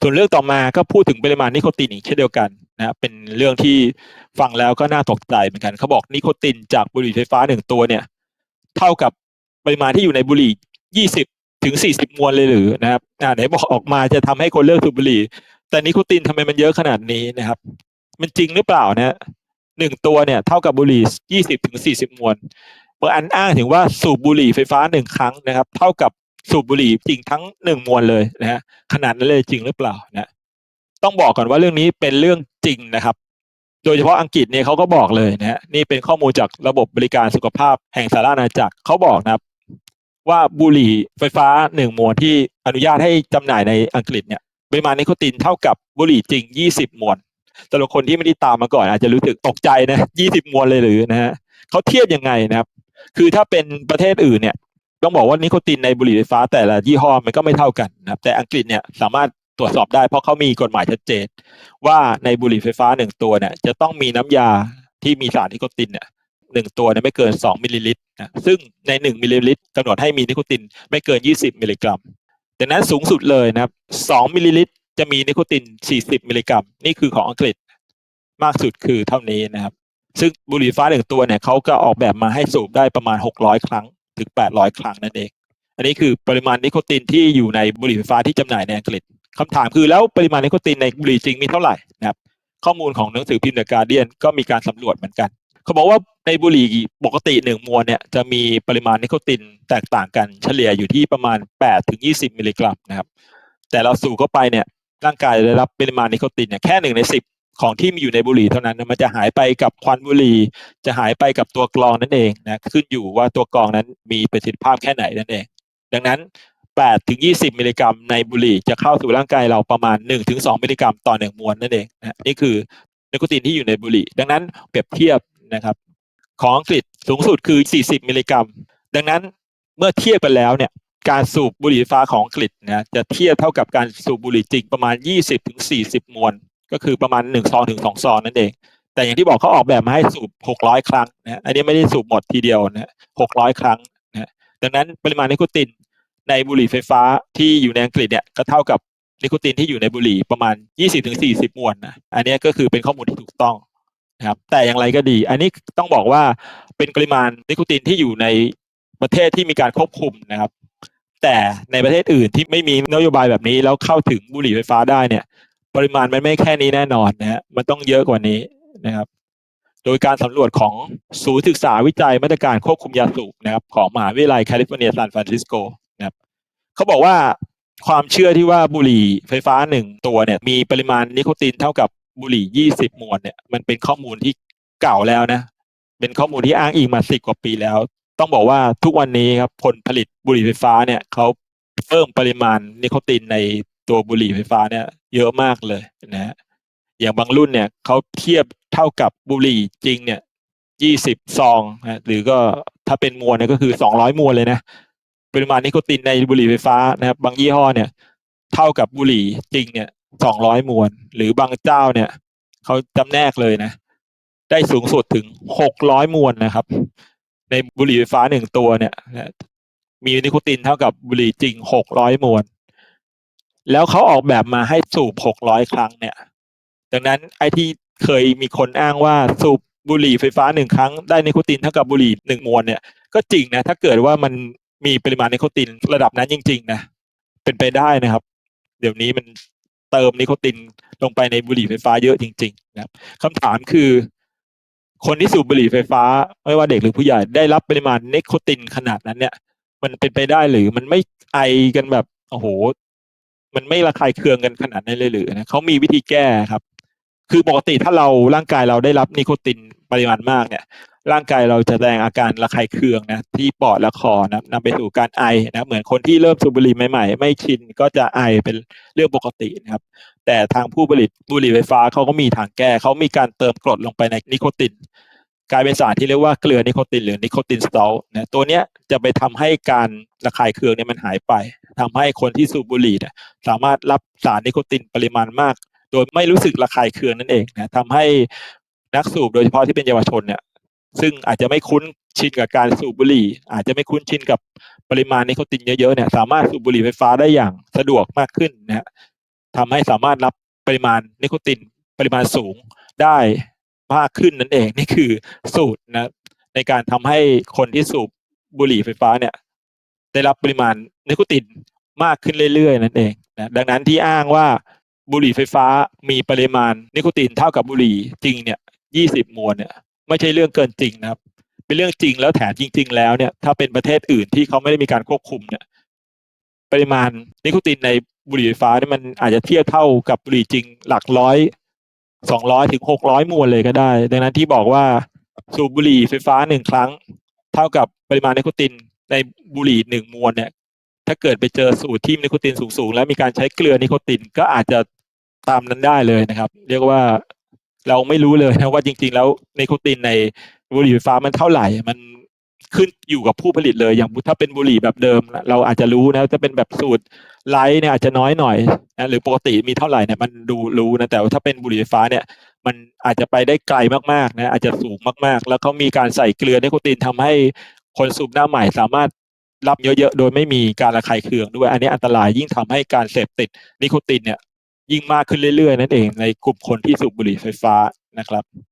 ส่วนเรื่องต่อมาก็พูดถึงปริมาณนิโคตินอีกเช่นเดียวกันนะเป็นเรื่องที่ฟังแล้วก็น่าตกใจเหมือนกันเขาบอกนิโคตินจากบุหรี่ไฟฟ้าหนึ่งตัวเนี่ย เท่ากับปริมาณที่อยู่ในบุหรี่ยี่สิบถึงสี่สิบมวลเลยหรือนะครับอ่าไหนบอกออกมาจะทำให้คนเลิกสูบบุหรี่ แต่นิโคตินทำไมมันเยอะขนาดนี้นะครับ มันจริงหรือเปล่านะหนึ่งตัวเนี่ยเท่ากับบุหรี่ยี่สิบถึงสี่สิบมวลบางอันอ้างถึงว่าสูบบุหรี่ไฟฟ้าหนึ่งครั้งนะครับ เท่ากับ สูบบุหรี่จริงทั้งหนึ่งมวลเลยนะฮะขนาดนั้นเลยจริงหรือเปล่านะต้องบอกก่อนว่าเรื่องนี้เป็นเรื่องจริงนะครับ โดยเฉพาะอังกฤษเนี่ยเขาก็บอกเลยนะฮะนี่เป็นข้อมูลจากระบบบริการสุขภาพแห่งสหราณาจักรเขาบอกนะครับ ว่าบุหรี่ไฟฟ้าหนึ่งมวลที่อนุญาตให้จำหน่ายในอังกฤษเนี่ยปริมาณนิโคตินเท่ากับบุหรี่จริงยี่สิบมวลสำหรับคนที่ไม่ได้ตามมาก่อนอาจจะรู้สึกตกใจนะยี่สิบมวลเลยหรือนะฮะเขาเทียบยังไงนะครับ คือถ้าเป็นประเทศอื่นเนี่ย ต้องบอกว่านิโคตินในบุหรี่ไฟฟ้าแต่ละยี่ห้อมันก็ไม่เท่ากันนะครับแต่อังกฤษเนี่ยสามารถตรวจสอบได้เพราะเขามีกฎหมายชัดเจน ว่าในบุหรี่ไฟฟ้าหนึ่งตัวเนี่ยจะต้องมีน้ำยาที่มีสารนิโคตินเนี่ยหนึ่งตัวเนี่ยไม่เกินสองมิลลิลิตรนะซึ่งในหนึ่งมิลลิลิตรกำหนดให้มีนิโคตินไม่เกินยี่สิบมิลลิกรัมดังนั้นสูงสุดเลยนะครับสองมิลลิลิตรจะมีนิโคตินสี่สิบมิลลิกรัม นี่คือของอังกฤษมากสุดคือเท่านี้นะครับ ซึ่งบุหรี่ไฟฟ้าหนึ่งตัวเนี่ยเขาก็ออกแบบมาให้สูบได้ประมาณหกร้อยครั้ง ถึงแปดร้อยครั้งนั่นเอง อันนี้คือปริมาณนิโคตินที่อยู่ในบุหรี่ไฟฟ้าที่จำหน่ายในอังกฤษคำถามคือแล้วปริมาณนิโคตินในบุหรี่จริงมีเท่าไหร่นะครับข้อมูลของหนังสือพิมพ์เดอะการเดียนก็มีการสำรวจเหมือนกัน เขาบอกว่าในบุหรี่ปกติหนึ่งมวลเนี่ยจะมีปริมาณนิโคตินแตกต่างกันเฉลี่ยอยู่ที่ประมาณ 8 ถึง 20 มิลลิกรัมนะครับ แต่เราสูบเข้าไปเนี่ยร่างกายจะได้รับปริมาณนิโคตินเนี่ยแค่หนึ่งในสิบ ของที่มีอยู่ในบุหรี่เท่านั้น มันจะหายไปกับควันบุหรี่ จะหายไปกับตัวกรองนั่นเองนะขึ้นอยู่ว่าตัวกรองนั้นมีประสิทธิภาพแค่ไหนนั่นเอง ดังนั้น8ถึง20 มิลลิกรัมในบุหรี่จะเข้าสู่ร่างกายเราประมาณ1ถึง2มิลลิกรัมต่อหนึ่งมวลนั่นเองนะนี่คือนิโคตินที่อยู่ในบุหรี่ ดังนั้นเปรียบเทียบนะครับ ของอังกฤษสูงสุดคือ 40 มิลลิกรัม ดังนั้นเมื่อเทียบกันแล้วเนี่ยการสูบบุหรี่ไฟฟ้าของอังกฤษนะจะเทียบเท่ากับการสูบบุหรี่จริงประมาณ 20-40 มวล ก็คือประมาณ1ซองถึง2ซองนั่นเอง แต่อย่างที่บอกเขาออกแบบมาให้สูบ600ครั้งนะอันนี้ไม่ได้สูบหมดทีเดียวนะ600ครั้งนะดังนั้นปริมาณนิโคตินในบุหรี่ไฟฟ้าที่อยู่ในอังกฤษเนี่ยก็เท่ากับนิโคตินที่อยู่ในบุหรี่ประมาณ 20-40 มวลนะอันนี้ก็คือเป็นข้อมูลที่ถูกต้องนะครับแต่อย่างไรก็ดี อันนี้ต้องบอกว่าเป็นปริมาณนิโคตินที่อยู่ในประเทศที่มีการควบคุมนะครับ แต่ในประเทศอื่นที่ไม่มีนโยบายแบบนี้แล้วเข้าถึงบุหรี่ไฟฟ้าได้เนี่ย ปริมาณมันไม่แค่นี้แน่นอนนะฮะมันต้องเยอะกว่านี้นะครับ โดยการสำรวจของศูนย์ศึกษาวิจัยมาตรการควบคุมยาสูบนะครับ ของมหาวิทยาลัยแคลิฟอร์เนียซานฟรานซิสโกนะครับเขาบอกว่าความเชื่อที่ว่าบุหรี่ไฟฟ้าหนึ่งตัวเนี่ย มีปริมาณนิโคตินเท่ากับบุหรี่ยี่สิบมวลเนี่ย มันเป็นข้อมูลที่เก่าแล้วนะ เป็นข้อมูลที่อ้างอิงมาสิบกว่าปีแล้ว ต้องบอกว่าทุกวันนี้ครับผลผลิตบุหรี่ไฟฟ้าเนี่ยเขาเพิ่มปริมาณนิโคตินใน ตัวบุหรี่ไฟฟ้าเนี่ยเยอะมากเลยนะฮะอย่างบางรุ่นเนี่ยเขาเทียบเท่ากับบุหรี่จริงเนี่ยยี่สิบซองนะหรือก็ถ้าเป็นมวลเนี่ยก็คือสองร้อยมวลเลยนะปริมาณนิโคตินในบุหรี่ไฟฟ้านะครับ บางยี่ห้อเนี่ย เท่ากับบุหรี่จริงเนี่ยสองร้อยมวลหรือบางเจ้าเนี่ยเขาจำแนกเลยนะ ได้สูงสุดถึงหกร้อยมวลนะครับ ในบุหรี่ไฟฟ้าหนึ่งตัวเนี่ยนะมีนิโคตินเท่ากับบุหรี่จริงหกร้อยมวล แล้วเขาออกแบบมาให้สูบหกร้อยครั้งเนี่ย ดังนั้นไอ้ที่เคยมีคนอ้างว่าสูบบุหรี่ไฟฟ้าหนึ่งครั้งได้นิโคตินเท่ากับบุหรี่หนึ่งมวลเนี่ย ก็จริงนะ ถ้าเกิดว่ามันมีปริมาณนิโคตินระดับนั้นจริง ๆ นะ เป็นไปได้นะครับ เดี๋ยวนี้มันเติมนิโคตินลงไปในบุหรี่ไฟฟ้าเยอะจริง ๆ นะครับคำถามคือ คนที่สูบบุหรี่ไฟฟ้า ไม่ว่าเด็กหรือผู้ใหญ่ได้รับปริมาณนิโคตินขนาดนั้นเนี่ย มันเป็นไปได้หรือมันไม่ไอกันแบบโอ้โห มันไม่ระคายเคืองกันขนาดนั้นเลยหรือนะเขามีวิธีแก้ครับ คือปกติถ้าเราร่างกายเราได้รับนิโคตินปริมาณมากเนี่ย ร่างกายเราจะแสดงอาการระคายเคืองนะที่ปอดและคอนะนำไปสู่การไอนะเหมือนคนที่เริ่มสูบบุหรี่ใหม่ๆ ไม่ชินก็จะไอเป็นเรื่องปกตินะครับ แต่ทางผู้ผลิตบุหรี่ไฟฟ้าเขาก็มีทางแก้เขามีการเติมกรดลงไปในนิโคติน กลายเป็นสารที่เรียกว่าเกลือนิโคตินหรือนิโคตินสตอลนะตัวเนี้ยจะไปทำให้การระคายเคืองเนี่ยมันหายไปทำให้คนที่สูบบุหรี่เนี่ยสามารถรับสารนิโคตินปริมาณมาก โดยไม่รู้สึกระคายเคืองนั่นเองนะทำให้นักสูบโดยเฉพาะที่เป็นเยาวชนเนี่ยซึ่งอาจจะไม่คุ้นชินกับการสูบบุหรี่ อาจจะไม่คุ้นชินกับปริมาณนิโคตินเยอะๆเนี่ยสามารถสูบบุหรี่ไฟฟ้าได้อย่างสะดวกมากขึ้นนะฮะทำให้สามารถรับปริมาณนิโคตินปริมาณสูงได้ มากขึ้นนั่นเองนี่คือสูตรนะในการทำให้คนที่สูบบุหรี่ไฟฟ้าเนี่ย ได้รับปริมาณนิโคตินมากขึ้นเรื่อยๆ นั่นเองนะดังนั้นที่อ้างว่าบุหรี่ไฟฟ้ามีปริมาณนิโคตินเท่ากับบุหรี่จริงเนี่ย20มวลเนี่ยไม่ใช่เรื่องเกินจริงนะครับ เป็นเรื่องจริงแล้วแถมจริง ๆ แล้วเนี่ยถ้าเป็นประเทศอื่นที่เขาไม่ได้มีการควบคุมเนี่ยปริมาณนิโคตินในบุหรี่ไฟฟ้าเนี่ยมันอาจจะเทียบเท่ากับบุหรี่จริงหลักร้อย สองร้อยถึงหกร้อยมวลเลยก็ได้ ดังนั้นที่บอกว่าสูบบุหรี่ไฟฟ้าหนึ่งครั้ง เท่ากับปริมาณนิโคตินในบุหรี่หนึ่งมวลเนี่ย ถ้าเกิดไปเจอสูตรที่นิโคตินสูงๆ แล้วมีการใช้เกลือนิโคตินก็อาจจะตามนั้นได้เลยนะครับ เรียกว่าเราไม่รู้เลยนะว่าจริง ๆ แล้วนิโคตินในบุหรี่ไฟฟ้ามันเท่าไหร่ มัน ขึ้นอยู่กับผู้ผลิตเลยอย่างถ้าเป็นบุหรี่แบบเดิม เราอาจจะรู้นะจะเป็นแบบสูตรไลท์เนี่ยอาจจะน้อยหน่อยนะหรือปกติมีเท่าไหร่เนี่ยมันดูรู้นะแต่ว่าถ้าเป็นบุหรี่ไฟฟ้าเนี่ย มันอาจจะไปได้ไกลมากๆนะอาจจะสูงมากๆ แล้วเขามีการใส่เกลือนิโคตินทำให้คนสูบหน้าใหม่สามารถรับเยอะๆโดยไม่มีการระคายเคืองด้วย อันนี้อันตรายยิ่งทำให้การเสพติดนิโคตินเนี่ยยิ่งมากขึ้นเรื่อยๆ นั่นเองในกลุ่มคนที่สูบบุหรี่ไฟฟ้านะครับ